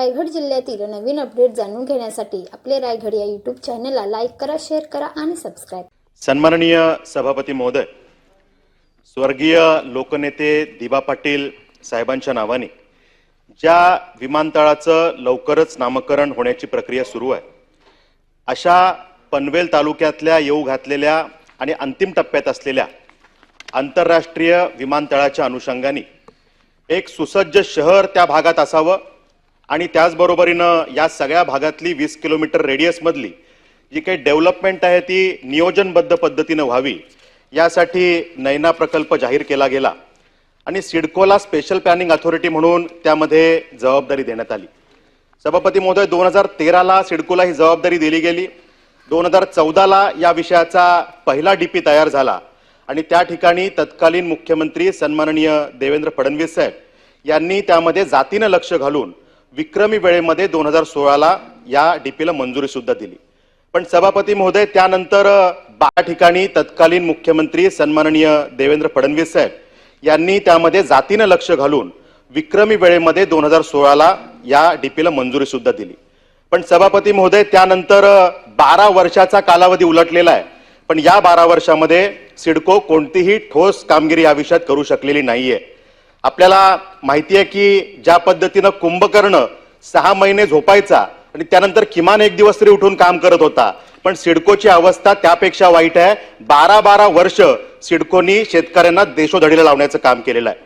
रायगड जिल्ह्यातील नवीन अपडेट जाणून घेण्यासाठी आपले रायगड या यूट्यूब चॅनलला लाईक करा शेअर करा आणि सबस्क्राईब सन्माननीय सभापती महोदय स्वर्गीय लोकनेते दिबा पाटील साहेबांच्या नावाने ज्या विमानतळाचं लवकरच नामकरण होण्याची प्रक्रिया सुरू आहे अशा पनवेल तालुक्यातल्या येऊ घातलेल्या आणि अंतिम टप्प्यात असलेल्या आंतरराष्ट्रीय विमानतळाच्या अनुषंगाने एक सुसज्ज शहर त्या भागात असावं आणि त्याचबरोबरीनं या सगळ्या भागातली वीस किलोमीटर रेडियसमधली जी काही डेव्हलपमेंट आहे ती नियोजनबद्ध पद्धतीनं व्हावी यासाठी नैना प्रकल्प जाहीर केला गेला. आणि सिडकोला स्पेशल प्लॅनिंग अथॉरिटी म्हणून त्यामध्ये जबाबदारी देण्यात आली. सभापती महोदय दोन हजार तेराला सिडकोला ही जबाबदारी दिली गेली. दोन हजार चौदाला या विषयाचा पहिला डीपी तयार झाला. आणि त्या ठिकाणी तत्कालीन मुख्यमंत्री सन्माननीय देवेंद्र फडणवीस साहेब यांनी त्यामध्ये जातीनं लक्ष घालून विक्रमी वेळेमध्ये दोन हजार सोळाला या डीपीला मंजुरी सुद्धा दिली. पण सभापती महोदय त्यानंतर बारा ठिकाणी तत्कालीन मुख्यमंत्री सन्माननीय देवेंद्र फडणवीस साहेब यांनी त्यामध्ये जातीनं लक्ष घालून विक्रमी वेळेमध्ये दोन हजार सोळाला या डीपीला मंजुरी सुद्धा दिली. पण सभापती महोदय त्यानंतर बारा वर्षाचा कालावधी उलटलेला आहे. पण या बारा वर्षामध्ये सिडको कोणतीही ठोस कामगिरी या विषयात करू शकलेली नाहीये. आपल्याला माहिती आहे की ज्या पद्धतीनं कुंभकर्ण सहा महिने झोपायचा आणि त्यानंतर किमान एक दिवस तरी उठून काम करत होता. पण सिडकोची अवस्था त्यापेक्षा वाईट आहे. बारा बारा वर्ष सिडकोनी शेतकऱ्यांना देशोधडीला लावण्याचं काम केलेलं आहे.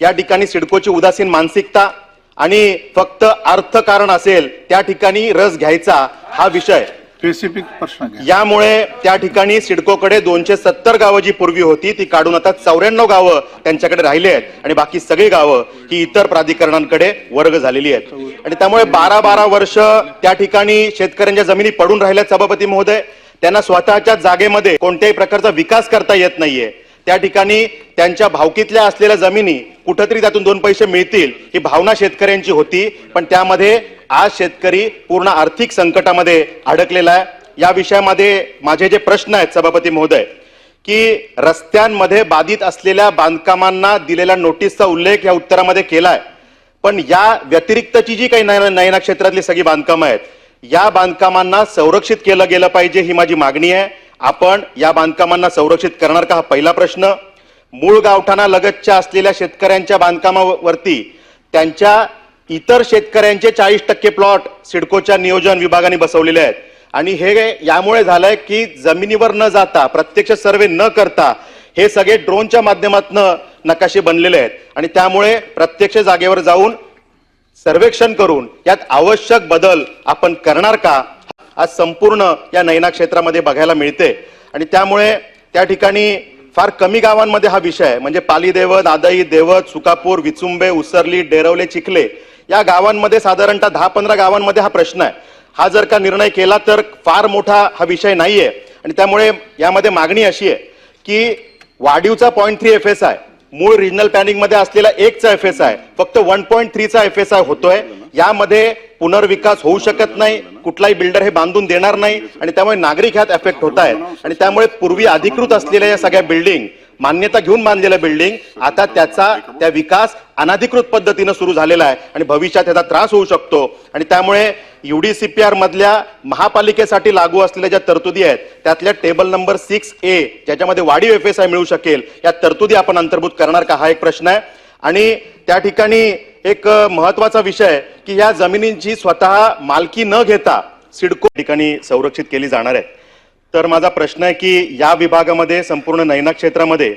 या ठिकाणी सिडकोची उदासीन मानसिकता आणि फक्त अर्थकारण असेल त्या ठिकाणी रस घ्यायचा हा विषय. स्पेसिफिक प्रश्न यामुळे त्या ठिकाणी सिडकोकडे दोनशे सत्तर गावं जी पूर्वी होती ती काढून आता चौऱ्याण्णव गावं त्यांच्याकडे राहिली आहेत. आणि बाकी सगळी गावं ही इतर प्राधिकरणांकडे वर्ग झालेली आहेत. आणि त्यामुळे बारा बारा वर्ष त्या ठिकाणी शेतकऱ्यांच्या जमिनी पडून राहिल्यात सभापती महोदय. त्यांना स्वतःच्या जागेमध्ये कोणत्याही प्रकारचा विकास करता येत नाहीये. त्या ठिकाणी त्यांच्या भावकीतल्या असलेल्या जमिनी कुठंतरी त्यातून दोन पैसे मिळतील ही भावना शेतकऱ्यांची होती. पण त्यामध्ये आज शेतकरी पूर्ण आर्थिक संकटामध्ये अडकलेला आहे. या विषयामध्ये माझे जे प्रश्न आहेत सभापती महोदय की रस्त्यांमध्ये बाधित असलेल्या बांधकामांना दिलेल्या नोटीसचा उल्लेख या उत्तरामध्ये केला आहे पण या व्यतिरिक्तची जी काही नयना क्षेत्रातली सगळी बांधकामं आहेत या बांधकामांना संरक्षित केलं गेलं पाहिजे ही माझी मागणी आहे. आपण या बांधकामांना संरक्षित करणार का हा पहिला प्रश्न. मूळ गावठाणा लगतच्या असलेल्या शेतकऱ्यांच्या बांधकामावरती त्यांच्या इतर शेतकऱ्यांचे चाळीस टक्के प्लॉट सिडकोच्या नियोजन विभागाने बसवलेले आहेत. आणि हे यामुळे झालंय की जमिनीवर न जाता प्रत्यक्ष सर्वे न करता हे सगळे ड्रोनच्या माध्यमातून नकाशे बनलेले आहेत. आणि त्यामुळे प्रत्यक्ष जागेवर जाऊन सर्वेक्षण करून यात आवश्यक बदल आपण करणार का आज संपूर्ण या नैना क्षेत्रामध्ये बघायला मिळते. आणि त्यामुळे त्या ठिकाणी फार कमी गावांमध्ये हा विषय आहे. म्हणजे पाली देवत आदाई देवत सुकापूर विचुंबे उसरली डेरवले चिखले या गावांमध्ये साधारणतः दहा पंधरा गावांमध्ये हा प्रश्न आहे. हा जर का निर्णय केला तर फार मोठा हा विषय नाही आहे आणि त्यामुळे यामध्ये मागणी अशी आहे की वाढीवचा point three F S I मूळ रिजनल प्लॅनिंगमध्ये असलेला एकचा एफ एस आय फक्त वन पॉईंट थ्रीचा एफ एस आय होतोय. यामध्ये पुनर्विकास होऊ शकत नाही कुठलाही बिल्डर हे बांधून देणार नाही आणि त्यामुळे नागरिक ह्यात एफेक्ट होत आहेत. आणि त्यामुळे पूर्वी अधिकृत असलेल्या या सगळ्या बिल्डिंग मान्यता घेऊन बांधलेलं बिल्डिंग आता त्याचा त्या विकास अनाधिकृत पद्धतीनं सुरू झालेला आहे आणि भविष्यात त्याचा त्रास होऊ शकतो. आणि त्यामुळे युडीसीपीआर मधल्या महापालिकेसाठी लागू असलेल्या ज्या तरतुदी आहेत त्यातल्या टेबल नंबर सिक्स ए ज्याच्यामध्ये वाढीव एफ एस आय मिळू शकेल या तरतुदी आपण अंतर्भूत करणार का? हा एक प्रश्न आहे. आणि त्या ठिकाणी एक महत्त्वाचा विषय की या जमिनींची स्वतः मालकी न घेता सिडको ठिकाणी संरक्षित केली जाणार आहे तर माझा प्रश्न आहे की या विभागामध्ये संपूर्ण नैना क्षेत्रामध्ये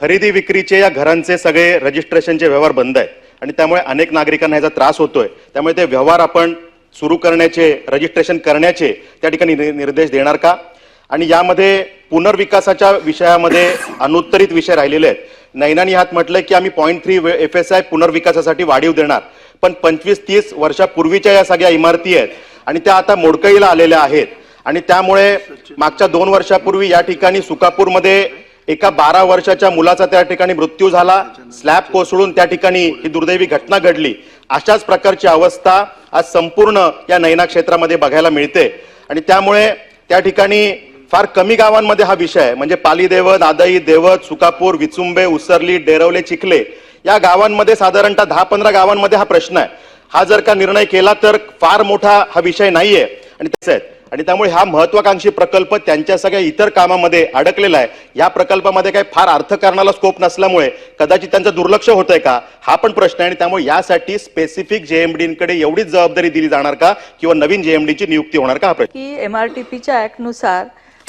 खरेदी विक्रीचे या घरांचे सगळे रजिस्ट्रेशनचे व्यवहार बंद आहेत. आणि त्यामुळे अनेक नागरिकांना याचा त्रास होतोय. त्यामुळे ते व्यवहार आपण सुरू करण्याचे रजिस्ट्रेशन करण्याचे त्या ठिकाणी नि- निर्देश देणार का? आणि यामध्ये पुनर्विकासाच्या विषयामध्ये अनुत्तरित विषय राहिलेले आहेत. नैनानी हात म्हटलंय की आम्ही point three F S I पुनर्विकासासाठी वाढीव देणार. पण पंचवीस तीस वर्षापूर्वीच्या या सगळ्या इमारती आहेत. आणि त्या आता मोडकळीला आलेल्या आहेत. आणि त्यामुळे मागच्या दोन वर्षापूर्वी या ठिकाणी सुकापूरमध्ये एका बारा वर्षाच्या मुलाचा त्या ठिकाणी मृत्यू झाला. स्लॅब कोसळून त्या ठिकाणी ही दुर्दैवी घटना घडली. अशाच प्रकारची अवस्था आज संपूर्ण या नैना क्षेत्रामध्ये बघायला मिळते. आणि त्यामुळे त्या ठिकाणी फार कमी गावांमध्ये हा विषय आहे. म्हणजे पाली देवत आदाई देवत सुकापूर विचुंबे उसरली डेरवले चिखले या गावांमध्ये साधारणतः दहा पंधरा गावांमध्ये हा प्रश्न आहे. हा जर का निर्णय केला तर फार मोठा हा विषय नाहीये. आणि त्याच आहेत आणि त्यामुळे हा महत्वाकांक्षी प्रकल्प त्यांच्या सगळ्या इतर कामामध्ये अडकलेला आहे. या प्रकल्पामध्ये काही फार अर्थकारणाला स्कोप नसल्यामुळे कदाचित त्यांचं दुर्लक्ष होतंय का? हा पण प्रश्न आहे आणि त्यामुळे यासाठी स्पेसिफिक जेएमडीकडे एवढीच जबाबदारी दिली जाणार का? किंवा नवीन जेएमडीची नियुक्ती होणार का? हा प्रश्न. की एम आर टी पीच्या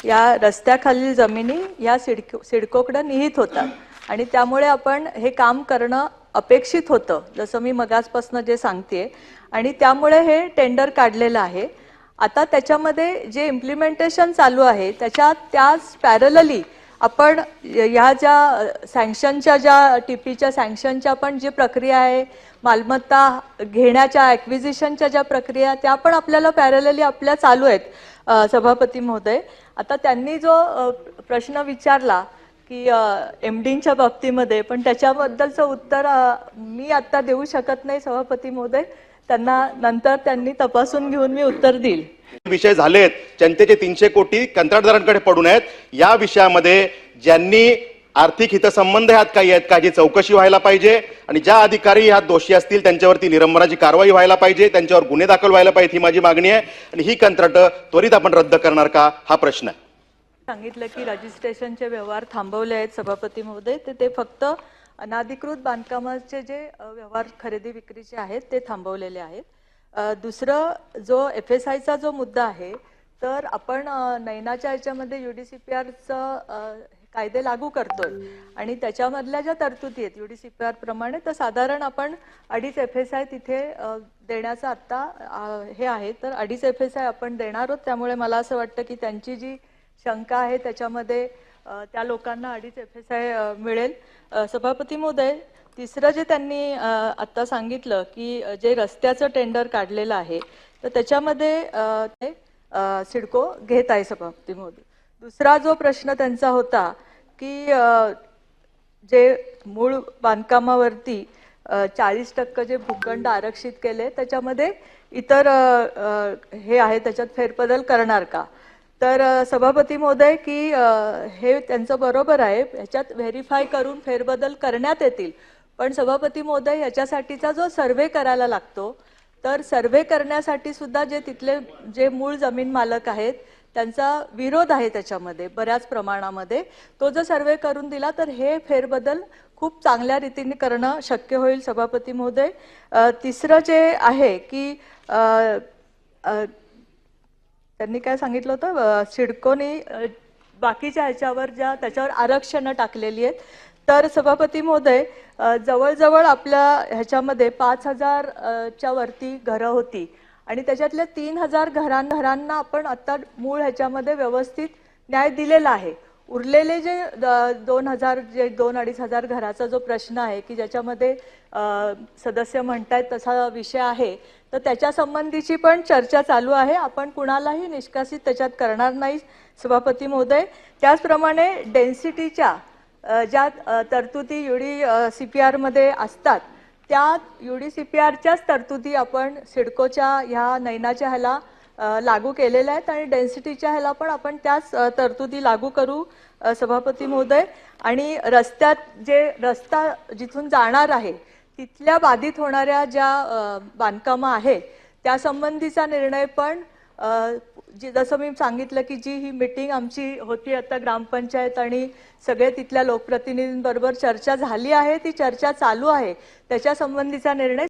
या रस्त्याखालील जमिनी या सिडको सिडकोकडे निहित होतात. आणि त्यामुळे आपण हे काम करणं अपेक्षित होतं जसं मी मगासपासनं जे सांगते आणि त्यामुळे हे टेंडर काढलेलं आहे. आता त्याच्यामध्ये जे इम्प्लिमेंटेशन चालू आहे त्याच्या त्याच पॅरलली आपण ह्या ज्या सँक्शनच्या ज्या टीपीच्या सँक्शनच्या पण जी प्रक्रिया आहे मालमत्ता घेण्याच्या ॲक्विजिशनच्या ज्या प्रक्रिया त्या पण आपल्याला पॅरलली आपल्या चालू आहेत सभापती महोदय. आता त्यांनी जो प्रश्न विचारला की एम डींच्या बाबतीमध्ये पण त्याच्याबद्दलचं उत्तर मी आत्ता देऊ शकत नाही सभापती महोदय. त्यांना नंतर त्यांनी तपासून घेऊन मी उत्तर देईल. विषय झालेत जनतेचे तीनशे कोटी कंत्राटदारांकडे पडून आहेत या विषयामध्ये ज्यांनी आर्थिक हितसंबंध ह्यात काही आहेत का जी चौकशी व्हायला पाहिजे आणि ज्या अधिकारी ह्यात दोषी असतील त्यांच्यावरती निरंबनाची कारवाई व्हायला पाहिजे त्यांच्यावर गुन्हे दाखल व्हायला पाहिजे ही माझी मागणी आहे. आणि ही कंत्राट त्वरित आपण रद्द करणार का हा प्रश्न आहे. सांगितलं की रजिस्ट्रेशनचे व्यवहार थांबवले आहेत सभापती महोदय ते ते फक्त अनाधिकृत बांधकामाचे जे व्यवहार खरेदी विक्रीचे आहेत ते थांबवलेले आहेत. दुसरं जो एफ एस आयचा जो मुद्दा आहे तर आपण नैनाच्या याच्यामध्ये यू डी सी पी आरचं कायदे लागू करतोय. आणि त्याच्यामधल्या ज्या तरतुदी आहेत U D C P R प्रमाणे तर साधारण आपण अडीच एफ एस आय तिथे देण्याचं आत्ता हे आहे. तर अडीच एफ एस आय आपण देणार आहोत. त्यामुळे मला असं वाटतं की त्यांची जी शंका आहे त्याच्यामध्ये त्या लोकांना अडीच एफ एस आय मिळेल. सभापती महोदय तिसरं जे त्यांनी आत्ता सांगितलं की जे रस्त्याचं टेंडर काढलेलं आहे तर त्याच्यामध्ये ते सिडको घेत आहे सभापती महोदय. दुसरा जो प्रश्न त्यांचा होता की जे मूळ बांधकामावरती चाळीस टक्के जे भूखंड आरक्षित केले त्याच्यामध्ये इतर हे आहे त्याच्यात फेरबदल करणार का? तर सभापती महोदय की हे त्यांचं बरोबर आहे. ह्याच्यात व्हेरीफाय करून फेरबदल करण्यात येतील. पण सभापती महोदय याच्यासाठीचा जो सर्वे करायला लागतो तर सर्वे करण्यासाठी सुद्धा जे तिथले जे मूळ जमीन मालक आहेत त्यांचा विरोध आहे त्याच्यामध्ये बऱ्याच प्रमाणामध्ये. तो जर सर्वे करून दिला तर हे फेरबदल खूप चांगल्या रीतीने करणं शक्य होईल सभापती महोदय. तिसरं जे आहे की आ, आ, त्यांनी काय सांगितलं होतं? अ, सिडकोनी बाकीच्या ह्याच्यावर ज्या त्याच्यावर आरक्षणं टाकलेली आहेत. तर सभापती महोदय जवळजवळ आपल्या ह्याच्यामध्ये पाच हजार च्या वरती घरं होती. आणि त्याच्यातल्या तीन हजार घरां घरांना आपण आता मूळ ह्याच्यामध्ये व्यवस्थित न्याय दिलेला आहे. उरलेले जे द- दोन हजार जे दोन अडीच हजार घराचा जो प्रश्न आहे की ज्याच्यामध्ये सदस्य म्हणतायत तसा विषय आहे तर त्याच्या संबंधीची पण चर्चा चालू आहे. आपण कुणालाही निष्कासित त्याच्यात करणार नाही सभापती महोदय. त्याचप्रमाणे डेन्सिटीच्या ज्या तरतुदी तरतुदी युडी सी पी आरमध्ये असतात त्या यू डी सी पी आरच्याच तरतुदी आपण सिडकोच्या ह्या नैनाच्या ह्याला लागू केलेल्या आहेत आणि डेन्सिटीच्या ह्याला पण आपण त्याच तरतुदी लागू करू सभापती महोदय. आणि रस्त्यात जे रस्ता जिथून जाणार आहे तिथल्या बाधित होणाऱ्या ज्या बांधकामं आहेत त्यासंबंधीचा निर्णय पण जी जसं मी सांगितलं की जी ही मिटिंग आमची होती आता ग्रामपंचायत आणि सगळे तिथल्या लोकप्रतिनिधींबरोबर चर्चा झाली आहे ती चर्चा चालू आहे. त्याच्या संबंधीचा निर्णय